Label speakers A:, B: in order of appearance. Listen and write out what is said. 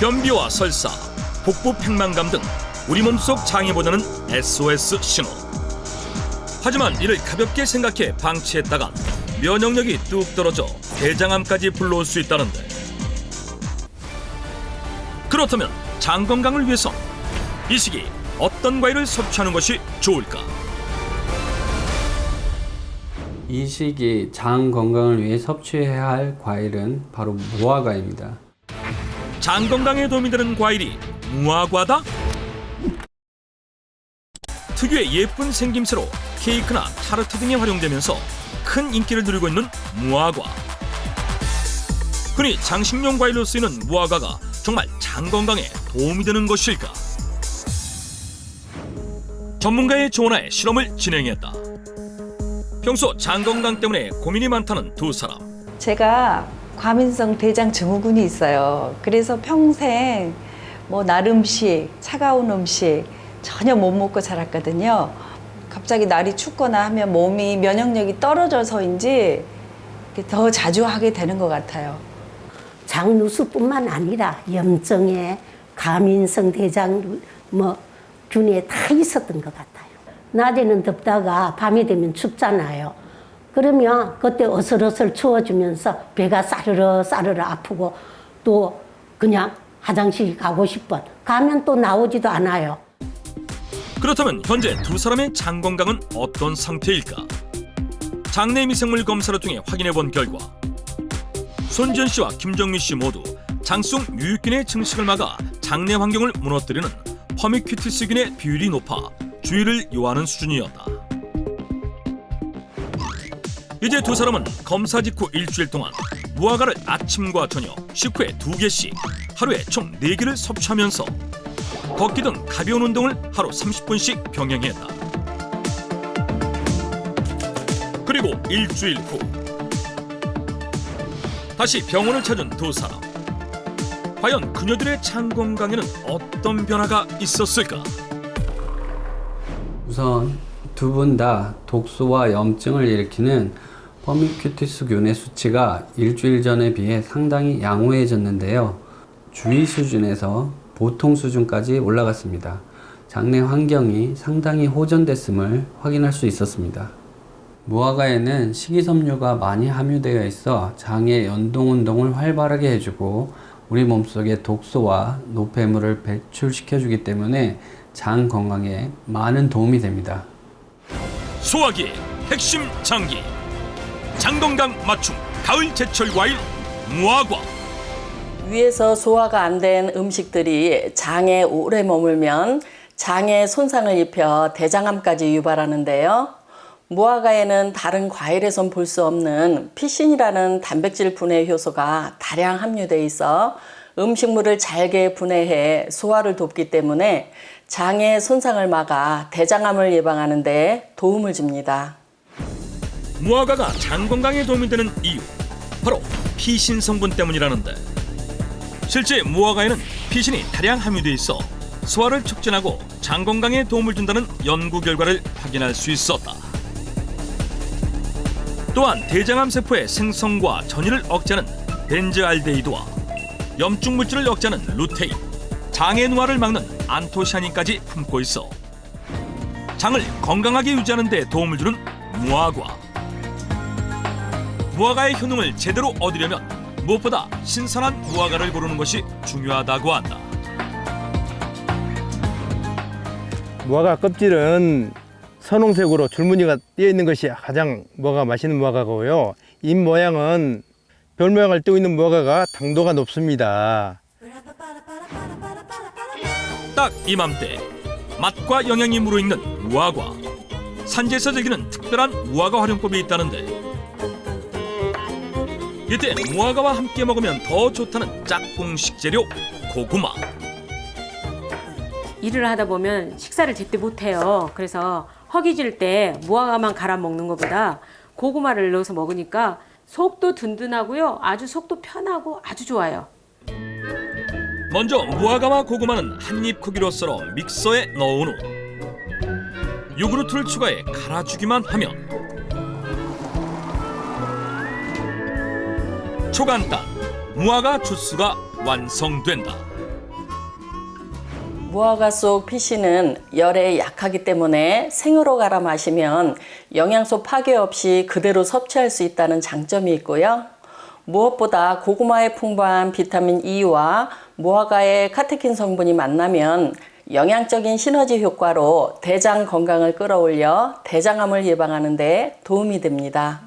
A: 변비와 설사, 복부 팽만감 등 우리 몸속 장애보다는 SOS 신호. 하지만 이를 가볍게 생각해 방치했다간 면역력이 뚝 떨어져 대장암까지 불러올 수 있다는데. 그렇다면 장 건강을 위해서 이 시기 어떤 과일을 섭취하는 것이 좋을까?
B: 이 시기 장 건강을 위해 섭취해야 할 과일은 바로 무화과입니다.
A: 장 건강에 도움이 되는 과일이 무화과다? 특유의 예쁜 생김새로 케이크나 타르트 등에 활용되면서 큰 인기를 누리고 있는 무화과. 흔히 장식용 과일로 쓰이는 무화과가 정말 장 건강에 도움이 되는 것일까? 전문가의 조언하에 실험을 진행했다. 평소 장 건강 때문에 고민이 많다는 두 사람.
C: 제가 과민성 대장 증후군이 있어요. 그래서 평생 뭐 날 음식, 차가운 음식 전혀 못 먹고 자랐거든요. 갑자기 날이 춥거나 하면 몸이 면역력이 떨어져서인지 더 자주 하게 되는 것 같아요.
D: 장누수뿐만 아니라 염증에 가민성 대장 뭐 균에 다 있었던 것 같아요. 낮에는 덥다가 밤이 되면 춥잖아요. 그러면 그때 어슬어슬 추워지면서 배가 싸르르 싸르르 아프고 또 그냥 화장실 가고 싶어. 가면 또 나오지도 않아요.
A: 그렇다면 현재 두 사람의 장 건강은 어떤 상태일까? 장내 미생물 검사를 통해 확인해 본 결과 손지현 씨와 김정민 씨 모두 장성 유익균의 증식을 막아 장내 환경을 무너뜨리는 퍼미큐티스균의 비율이 높아 주의를 요하는 수준이었다. 이제 두 사람은 검사 직후 일주일 동안 무화과를 아침과 저녁 식후에 두 개씩 하루에 총 네 개를 섭취하면서 걷기 등 가벼운 운동을 하루 30분씩 병행했다. 그리고 일주일 후 다시 병원을 찾은 두 사람. 과연 그녀들의 장 건강에는 어떤 변화가 있었을까?
B: 우선 두 분 다 독소와 염증을 일으키는 퍼미큐티스균의 수치가 일주일 전에 비해 상당히 양호해졌는데요. 주의 수준에서 보통 수준까지 올라갔습니다. 장내 환경이 상당히 호전됐음을 확인할 수 있었습니다. 무화과에는 식이섬유가 많이 함유되어 있어 장의 연동 운동을 활발하게 해주고 우리 몸속에 독소와 노폐물을 배출시켜주기 때문에 장 건강에 많은 도움이 됩니다.
A: 소화기의 핵심 장기 장 건강 맞춤 가을 제철 과일 무화과
E: 위에서 소화가 안 된 음식들이 장에 오래 머물면 장에 손상을 입혀 대장암까지 유발하는데요. 무화과에는 다른 과일에선 볼 수 없는 피신이라는 단백질 분해 효소가 다량 함유돼 있어 음식물을 잘게 분해해 소화를 돕기 때문에 장의 손상을 막아 대장암을 예방하는 데 도움을 줍니다.
A: 무화과가 장 건강에 도움이 되는 이유 바로 피신 성분 때문이라는데 실제 무화과에는 피신이 다량 함유돼 있어 소화를 촉진하고 장 건강에 도움을 준다는 연구 결과를 확인할 수 있었다. 또한 대장암 세포의 생성과 전이를 억제하는 벤즈알데히드와 염증 물질을 억제하는 루테인, 장의 노화를 막는 안토시아닌까지 품고 있어 장을 건강하게 유지하는 데 도움을 주는 무화과. 무화과의 효능을 제대로 얻으려면 무엇보다 신선한 무화과를 고르는 것이 중요하다고 한다.
F: 무화과 껍질은 선홍색으로 줄무늬가 띄어 있는 것이 가장 무화과 맛있는 무화과고요. 잎 모양은 별 모양을 띄고 있는 무화과가 당도가 높습니다.
A: 딱 이맘때 맛과 영양이 무르익는 무화과. 산지에서 즐기는 특별한 무화과 활용법이 있다는데 이때 무화과와 함께 먹으면 더 좋다는 짝꿍 식재료 고구마.
G: 일을 하다 보면 식사를 제때 못해요. 그래서 허기질 때 무화과만 갈아 먹는 것보다 고구마를 넣어서 먹으니까 속도 든든하고요. 아주 속도 편하고 아주 좋아요.
A: 먼저 무화과와 고구마는 한입 크기로 썰어 믹서에 넣은 후 요구르트를 추가해 갈아주기만 하면 초간단 무화과 주스가 완성된다.
E: 무화과 속 피씨는 열에 약하기 때문에 생으로 갈아 마시면 영양소 파괴 없이 그대로 섭취할 수 있다는 장점이 있고요. 무엇보다 고구마의 풍부한 비타민 E와 무화과의 카테킨 성분이 만나면 영양적인 시너지 효과로 대장 건강을 끌어올려 대장암을 예방하는 데 도움이 됩니다.